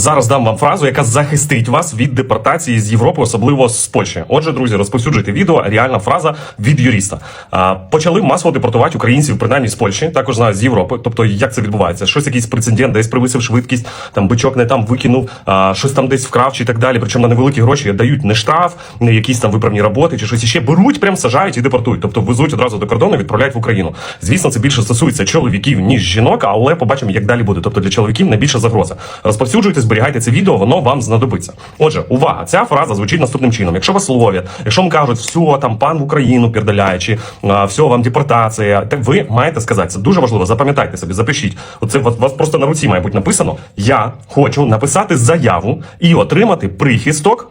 Зараз дам вам фразу, яка захистить вас від депортації з Європи, особливо з Польщі. Отже, друзі, розповсюджуйте відео. Реальна фраза від юриста. А, почали масово депортувати українців, принаймні з Польщі, також знаю з Європи. Тобто, як це відбувається? Щось якийсь прецедент, десь привисив швидкість, там бичок не там викинув, а, щось там десь вкрав чи так далі. Причому на невеликі гроші дають не штраф, не якісь там виправні роботи чи щось іще. Беруть, прям сажають і депортують. Тобто везуть одразу до кордону, відправляють в Україну. Звісно, це більше стосується чоловіків ніж жінок, але побачимо, як далі буде. Тобто для чоловіків найбільша загроза. Розповсюджуйте, зберігайте це відео, воно вам знадобиться. Отже, увага, ця фраза звучить наступним чином. Якщо вас ловлять, якщо вам кажуть, все, там пан в Україну передаляючи, все, вам депортація, так ви маєте сказати. Це дуже важливо. Запам'ятайте собі, запишіть. Оце у вас просто на руці має бути написано. Я хочу написати заяву і отримати прихисток.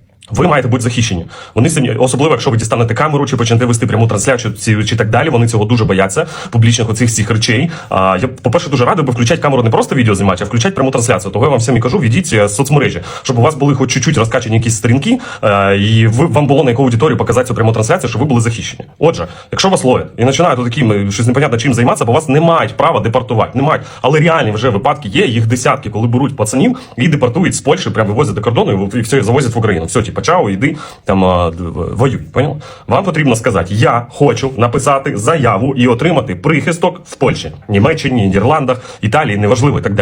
Ви маєте бути захищені. Вони самі, особливо, якщо ви дістанете камеру чи почнете вести пряму трансляцію чи, чи так далі. Вони цього дуже бояться публічних оцих всіх речей. А я, по-перше, дуже радий би включати камеру не просто відео знімати, а включати пряму трансляцію. Того я вам всім і кажу, відіть е, соцмережі, щоб у вас були хоч чуть-чуть розкачені якісь сторінки, е, і ви вам було на яку аудиторію показати цю пряму трансляцію, щоб ви були захищені. Отже, якщо вас ловлять і починають таким щось непонятно чим займатися, бо вас не мають права депортувати. Не мають. Але реальні вже випадки є, їх десятки, коли беруть пацанів і депортують з Польщі, прямо вивозять до кордону і все завозять в Україну. Все, типа, чао, іди там воюй. Понял? Вам потрібно сказати: я хочу написати заяву і отримати прихисток в Польщі, Німеччині, Нідерландах, Італії, неважливо і так далі.